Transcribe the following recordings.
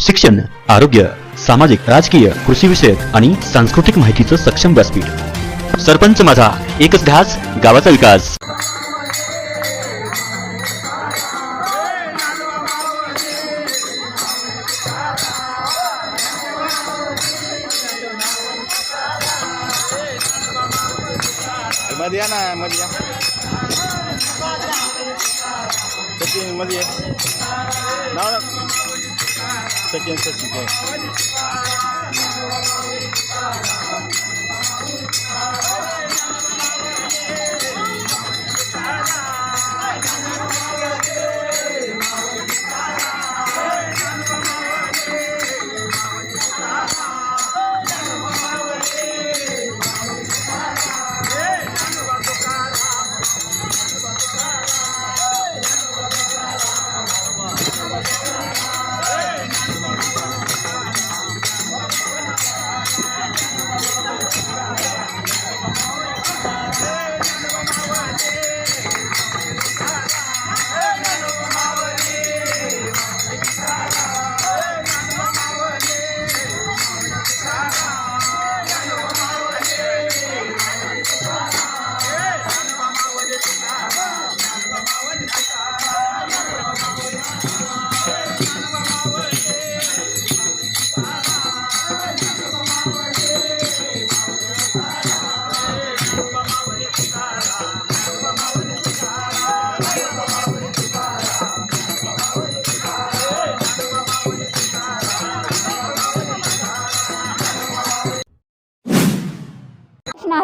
शिक्षण आरोग्य सामाजिक राजकीय कृषी विषयक आणि सांस्कृतिक माहितीचं सक्षम व्यासपीठ. सरपंच माझा एकच ध्यास गावाचा विकास. मध्ये या ना मध्ये या. मध्ये सचिन सचिन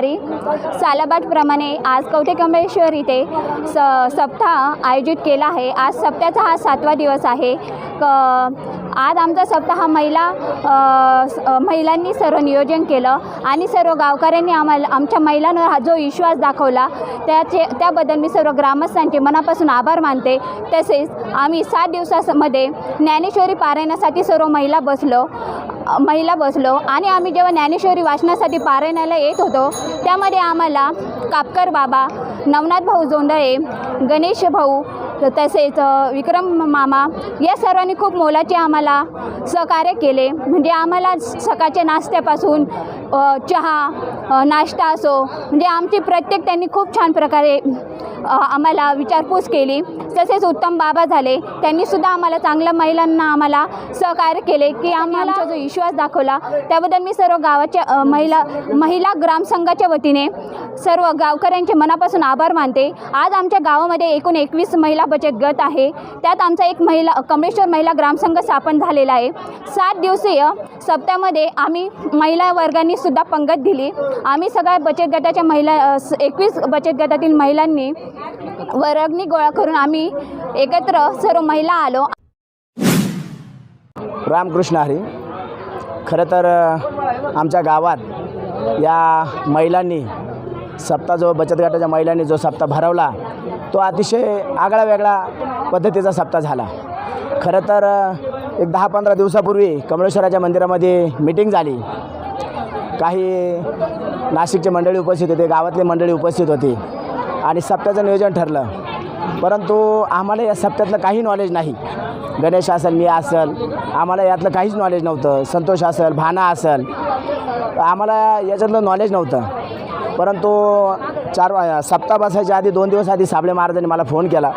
शनिवारी सालाबाटप्रमाणे आज कवठेकंबेश्वर इथे स सप्ताह आयोजित केला आहे. आज सप्त्याचा हा सातवा दिवस आहे. क आज आमचा सप्ताह महिला महिलांनी सर्व नियोजन केलं आणि सर्व गावकऱ्यांनी आम्हाला आमच्या महिलांवर हा जो विश्वास दाखवला त्याचे त्याबद्दल मी सर्व ग्रामस्थांचे मनापासून आभार मानते. तसेच आम्ही सात दिवसामध्ये ज्ञानेश्वरी पारायणासाठी सर्व महिला बसलो. महिला बसलो आणि आम्ही जेव्हा ज्ञानेश्वरी वाचनासाठी पारायणाला येत होतो त्यामध्ये आम्हाला कापकर बाबा नवनाथ भाऊ जोंधळे गणेश भाऊ तसेच विक्रम मामा या सर्वांनी खूप मोलाचे आम्हाला सहकार्य केले. म्हणजे आम्हाला सकाळच्या नाश्त्यापासून चहा नाश्ता असो म्हणजे आमची प्रत्येक त्यांनी खूप छान प्रकारे आम्हाला विचारपूस केली. तसेच उत्तम बाबा झाले. त्यांनीसुद्धा आम्हाला चांगल्या महिलांना आम्हाला सहकार्य केले की आम्हाला जो विश्वास दाखवला त्याबद्दल मी सर्व गावाच्या महिला महिला ग्रामसंघाच्या वतीने सर्व गावकऱ्यांचे मनापासून आभार मानते. आज आमच्या गावामध्ये एकूण एकवीस महिला बचत गट आहे. त्यात आमचा एक महिला कमळेश्वर महिला ग्रामसंघ स्थापन झालेला आहे. सात दिवसीय सप्त्यामध्ये आम्ही महिला वर्गांनी सुद्धा पंगत दिली. आम्ही सगळ्या बचत गटाच्या महिला एकवीस बचत गटातील महिलांनी वर्गणी गोळा करून आम्ही एकत्र सर्व महिला आलो. रामकृष्ण हरी. खरं तर आमच्या गावात या महिलांनी सप्ताह जो बचत गटाच्या महिलांनी जो सप्ताह भरवला तो अतिशय आगळा वेगळा पद्धतीचा सप्ताह झाला. खरं तर एक दहा पंधरा दिवसापूर्वी कमळेश्वराच्या मंदिरामध्ये मिटिंग झाली. काही नाशिकचे मंडळी उपस्थित होते गावातले मंडळी उपस्थित होती. आणि सप्त्याचं नियोजन ठरलं. परंतु आम्हाला या सप्त्यातलं काही नॉलेज नाही. गणेश असेल मी असेल आम्हाला यातलं काहीच नॉलेज नव्हतं. संतोष असेल भाना असेल आम्हाला याच्यातलं नॉलेज नव्हतं. परंतु चार सप्ता सप्ताह बसायच्या आधी दोन दिवस आधी साबळे महाराजांनी मला फोन केला.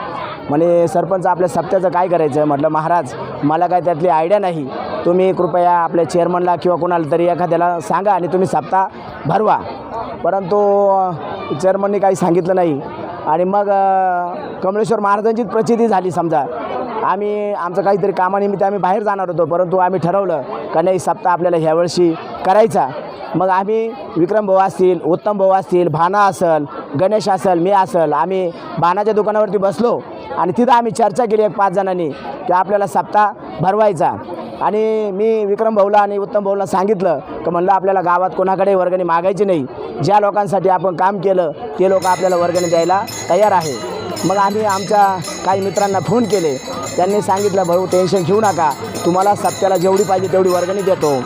म्हणे सरपंच आपल्या सप्त्याचं काय करायचं? म्हटलं महाराज मला काय त्यातली आयडिया नाही. तुम्ही कृपया आपल्या चेअरमनला किंवा कोणाला तरी एखाद्याला सांगा आणि तुम्ही सप्ताह भरवा. परंतु चेअरमननी काही सांगितलं नाही. आणि मग कमळेश्वर महाराजांचीच प्रचिती झाली समजा. आम्ही आमचं काहीतरी कामानिमित्त आम्ही बाहेर जाणार होतो परंतु आम्ही ठरवलं का नाही सप्ताह आपल्याला ह्यावर्षी करायचा. मग आम्ही विक्रम भाऊ असतील उत्तम भाऊ असतील भाना असेल गणेश असेल मी असेल आम्ही भानाच्या दुकानावरती बसलो. आणि तिथं आम्ही चर्चा केली एक पाच जणांनी की आपल्याला सप्ताह भरवायचा. आणि मी विक्रम भाऊला आणि उत्तम भाऊला सांगितलं की म्हणलं आपल्याला गावात कोणाकडे वर्गणी मागायची नाही. ज्या लोकांसाठी आपण काम केलं ते लोक आपल्याला वर्गणी द्यायला तयार आहे. मग आम्ही आमच्या काही मित्रांना फोन केले. त्यांनी सांगितलं भाऊ टेन्शन घेऊ नका. तुम्हाला सप्त्याला जेवढी पाहिजे तेवढी वर्गणी देतो.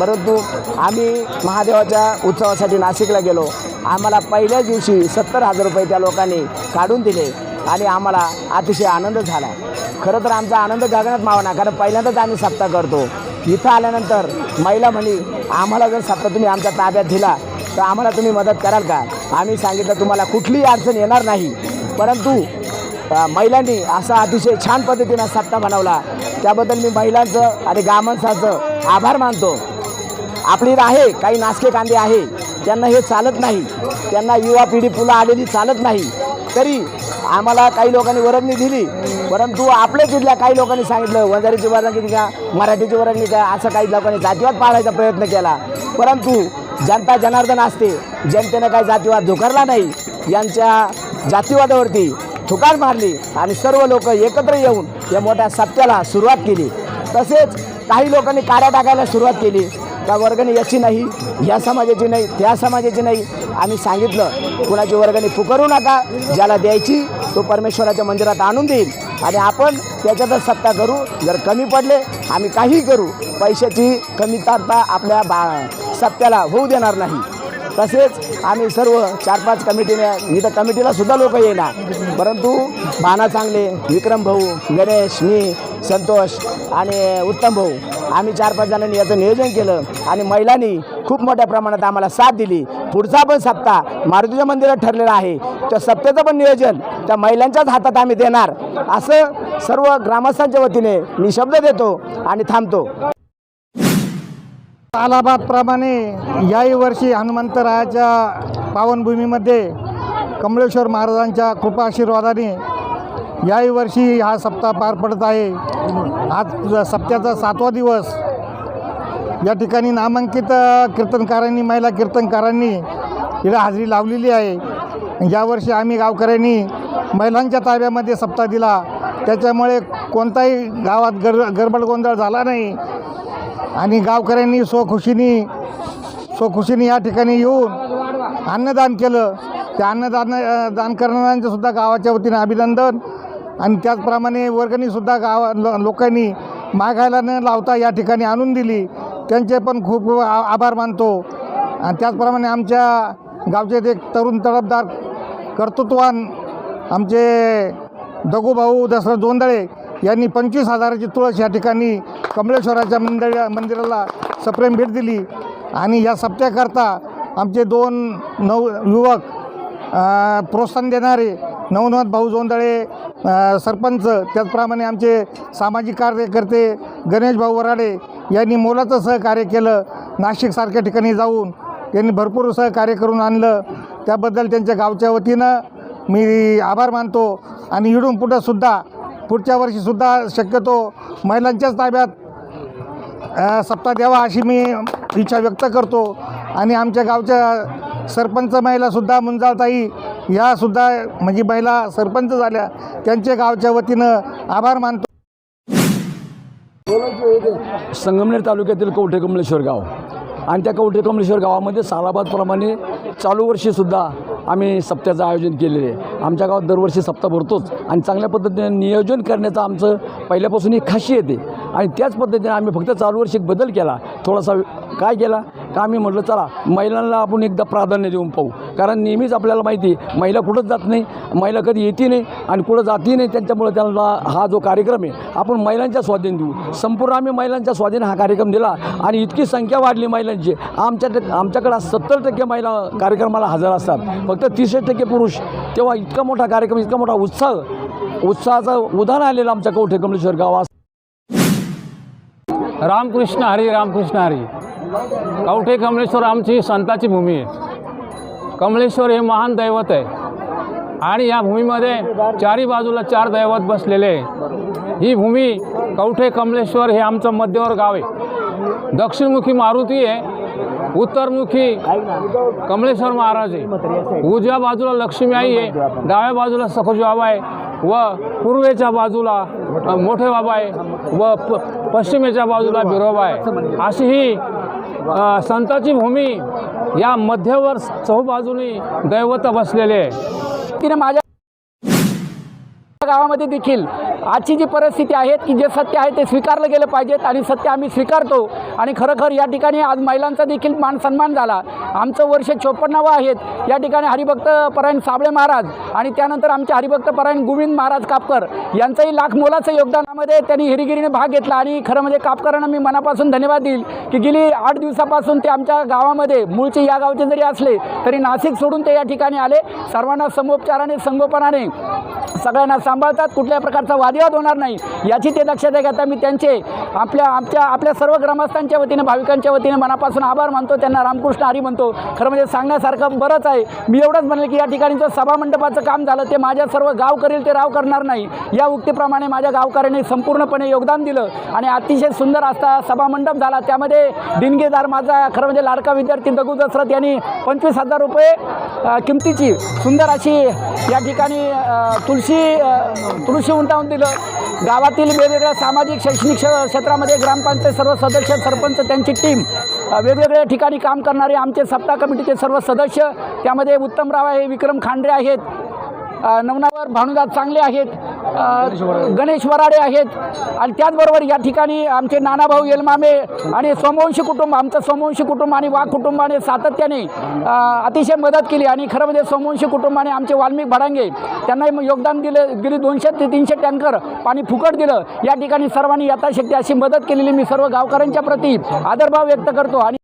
परंतु आम्ही महादेवाच्या उत्सवासाठी नाशिकला गेलो. आम्हाला पहिल्याच दिवशी सत्तर हजार रुपये त्या लोकांनी काढून दिले. आणि आम्हाला अतिशय आनंद झाला. खरं तर आमचा आनंद गगनात मावना कारण पहिल्यांदाच आम्ही सप्ताह करतो. इथं आल्यानंतर महिला म्हणी आम्हाला जर सप्ताह तुम्ही आमच्या ताब्यात दिला तर आम्हाला तुम्ही मदत कराल का? आम्ही सांगितलं तुम्हाला कुठलीही अडचण येणार नाही. परंतु महिलांनी असा अतिशय छान पद्धतीनं सप्ताह बनवला. त्याबद्दल मी महिलांचं आणि गामांसाचं आभार मानतो. आपली आहे काही नासके कांदे आहे त्यांना हे चालत नाही. त्यांना युवा पिढी पुला आलेली चालत नाही. तरी आम्हाला काही लोकांनी वर्गणी दिली. परंतु आपल्या जिल्ह्या काही लोकांनी सांगितलं वंजारीची वर्गणी का मराठीची वर्गणी का असं काही लोकांनी जातीवाद पाळायचा प्रयत्न केला. परंतु जनता जनार्दन असते जनतेनं काही जातीवाद झुकारला नाही. यांच्या जातीवादावरती ठुकार मारली आणि सर्व लोक एकत्र येऊन या मोठ्या सप्त्याला सुरुवात केली. तसेच काही लोकांनी काड्या टाकायला सुरुवात केली. का वर्गणी याची नाही या समाजाची नाही त्या समाजाची नाही. आम्ही सांगितलं कुणाची वर्गणी पुकारू नका ज्याला द्यायची तो परमेश्वराच्या मंदिरात आणून देईल. आणि आपण त्याच्यातच सत्ता करू जर कमी पडले आम्ही काहीही करू. पैशाची कमी कमीतरता आपल्या बा सत्याला होऊ देणार नाही. तसेच आम्ही सर्व चार पाच कमिटीने इथं कमिटीला सुद्धा लोक येणार. परंतु माना चांगले विक्रम भाऊ गणेश मी संतोष आणि उत्तम भाऊ आम्ही चार पाच जणांनी याचं नियोजन केलं आणि महिलांनी खूप मोठ्या प्रमाणात आम्हाला साथ दिली. पुढचा पण सप्ताह मारुतीच्या मंदिरात ठरलेला आहे. त्या सप्त्याचं पण नियोजन त्या महिलांच्याच हातात आम्ही देणार. असं सर्व ग्रामस्थांच्या वतीने मी शब्द देतो आणि थांबतो. अलाहाबादप्रमाणे याही वर्षी हनुमंतरायाच्या पावनभूमीमध्ये कमळेश्वर महाराजांच्या कृपा आशीर्वादाने याही वर्षी हा सप्ताह पार पडत आहे. आज सप्त्याचा सातवा दिवस. या ठिकाणी नामांकित कीर्तनकारांनी महिला कीर्तनकारांनी इकडे हजेरी लावलेली आहे. यावर्षी आम्ही गावकऱ्यांनी महिलांच्या ताब्यामध्ये सप्ताह दिला. त्याच्यामुळे कोणताही गावात गर गडबड गोंधळ झाला नाही. आणि गावकऱ्यांनी स्वखुशीने स्वखुशीने या ठिकाणी येऊन अन्नदान केलं. त्या अन्नदान दान करणाऱ्यांचंसुद्धा गावाच्या वतीने अभिनंदन. आणि त्याचप्रमाणे वर्गणीसुद्धा गावा ल लोकांनी मागायला न लावता या ठिकाणी आणून दिली. त्यांचे पण खूप आ आभार मानतो. आणि त्याचप्रमाणे आमच्या गावचे ते एक तरुण तडफदार कर्तृत्वान आमचे दगूभाऊ दसरा जोंदळे यांनी पंचवीस हजाराची तुळस या ठिकाणी कमळेश्वराच्या मंदिर मंदिराला सप्रेम भेट दिली. आणि या सप्त्याकरता आमचे दोन नव युवक प्रोत्साहन देणारे नवनाथ भाऊ जोंदळे सरपंच त्याचप्रमाणे आमचे सामाजिक कार्यकर्ते गणेश भाऊ वराडे यांनी मोलाचं सहकार्य केलं. नाशिकसारख्या ठिकाणी जाऊन त्यांनी भरपूर सहकार्य करून आणलं. त्याबद्दल त्यांच्या गावच्या वतीनं मी आभार मानतो. आणि इडून पुढंसुद्धा पुढच्या वर्षीसुद्धा शक्यतो महिलांच्याच ताब्यात सप्ताह द्यावा अशी मी इच्छा व्यक्त करतो. आणि आमच्या गावच्या सरपंच महिलासुद्धा मुंजाळताई ह्यासुद्धा म्हणजे महिला सरपंच झाल्या. त्यांच्या गावच्या वतीनं आभार मानतो. संगमनेर तालुक्यातील कवठे कमलेश्वर गाव. आणि त्या कवठे कमलेश्वर गावामध्ये सालाबादप्रमाणे चालू वर्षीसुद्धा आम्ही सप्त्याचं आयोजन केलेले आहे. आमच्या गावात दरवर्षी सप्ताह भरतोच आणि चांगल्या पद्धतीने नियोजन करण्याचं आमचं पहिल्यापासून एक खाशी येते आणि त्याच पद्धतीने आम्ही फक्त चालू वर्षी एक बदल केला. थोडासा काय केला? का आम्ही म्हटलं चला महिलांना आपण एकदा प्राधान्य देऊन पाहू. कारण नेहमीच आपल्याला माहिती आहे महिला कुठंच जात नाही महिला कधी येते नाही आणि कुठं जाती नाही त्यांच्यामुळे त्यांना हा जो कार्यक्रम आहे आपण महिलांच्या स्वाधीन देऊ. संपूर्ण आम्ही महिलांच्या स्वाधीन हा कार्यक्रम दिला आणि इतकी संख्या वाढली महिलांची. आमच्या आमच्याकडं सत्तर टक्के महिला कार्यक्रमाला हजर असतात. फक्त तीस टक्के पुरुष. तेव्हा इतका मोठा कार्यक्रम इतका मोठा उत्साह उत्साहाचं उदाहरण आलेलं आमच्या कवठे कमलेश्वर गावात रामकृष्ण हरी रामकृष्ण हरी. कवठे कमलेश्वर आमची संताची भूमी आहे. कमलेश्वर हे महान दैवत आहे. आणि या भूमीमध्ये चारी बाजूला चार दैवत बसलेले आहे. ही भूमी कवठे कमलेश्वर हे आमचं मध्यवर गाव आहे. दक्षिणमुखी मारुती आहे. उत्तरमुखी कमलेश्वर महाराज आहे. उजव्या बाजूला लक्ष्मी आई आहे. डाव्या बाजूला सखोज बाबा आहे. व पूर्वेच्या बाजूला मोठे बाबा आहे. व प पश्चिमेच्या बाजूला बिरोबा आहे. अशी ही संताची भूमी या मध्यवर चहूबाजूनी दैवत बसलेले आहे. तिने माझ्या गावामध्ये देखील आजची जी परिस्थिती आहे की जे सत्य आहे ते स्वीकारलं गेलं पाहिजेत आणि सत्य आम्ही स्वीकारतो. आणि खरोखर या ठिकाणी आज महिलांचा देखील मान सन्मान झाला. आमचं वर्ष चोपन्नावं आहेत. या ठिकाणी हरिभक्त परायण साबळे महाराज आणि त्यानंतर आमचे हरिभक्त परायण गोविंद महाराज कापकर यांचंही लाख मोलाचं योगदानामध्ये त्यांनी हिरिगिरीने भाग घेतला आणि खरं म्हणजे कापकरांना मी मनापासून धन्यवाद देईल की गेली आठ दिवसापासून ते आमच्या गावामध्ये मूळचे या गावचे जरी असले तरी नाशिक सोडून ते या ठिकाणी आले. सर्वांना समोपचाराने संगोपनाने सगळ्यांना सांभाळतात कुठल्याही प्रकारचा वादविवाद होणार नाही. याची ते दक्षता घेता मी त्यांचे आपल्या आमच्या आपल्या सर्व ग्रामस्थांच्या वतीने भाविकांच्या वतीने मनापासून आभार मानतो. त्यांना रामकृष्ण हरी म्हणतो. खरं म्हणजे सांगण्यासारखं बरंच आहे. मी एवढंच म्हणेल की या ठिकाणी जो सभामंडपाचं काम झालं ते माझ्या सर्व गाव करेल ते राव करणार नाही. या उक्तीप्रमाणे माझ्या गावकऱ्यांनी संपूर्णपणे योगदान दिलं आणि अतिशय सुंदर असता सभामंडप झाला. त्यामध्ये दिनगेदार माझा खरं म्हणजे लाडका विद्यार्थी दगू दसरथ यांनी पंचवीस हजार रुपये किमतीची सुंदर अशी या ठिकाणी तुलसी तुळशी उंटावून दिलं. गावातील वेगवेगळ्या सामाजिक शैक्षणिक क्ष- क्षेत्रामध्ये ग्रामपंचायत सर्व सदस्य सरपंच त्यांची टीम वेगवेगळ्या ठिकाणी काम करणारे आमचे सप्ताह कमिटीचे सर्व सदस्य त्यामध्ये उत्तमराव आहे विक्रम खांडरे आहेत नवनावर भानुदास चांगले आहेत गणेश वराडे आहेत. आणि त्याचबरोबर या ठिकाणी आमचे नानाभाऊ येलमामे आणि सोमवंशी कुटुंब आमचं सोमवंशी कुटुंब आणि वाघ कुटुंबाने सातत्याने अतिशय मदत केली. आणि खरं म्हणजे सोमवंशी कुटुंबाने आमचे वाल्मिक भडांगे त्यांनाही योगदान दिलं गेली दोनशे ते तीनशे टँकर पाणी फुकट दिलं. या ठिकाणी सर्वांनी यथाशक्ती अशी मदत केलेली मी सर्व गावकऱ्यांच्या प्रती आदरभाव व्यक्त करतो. आणि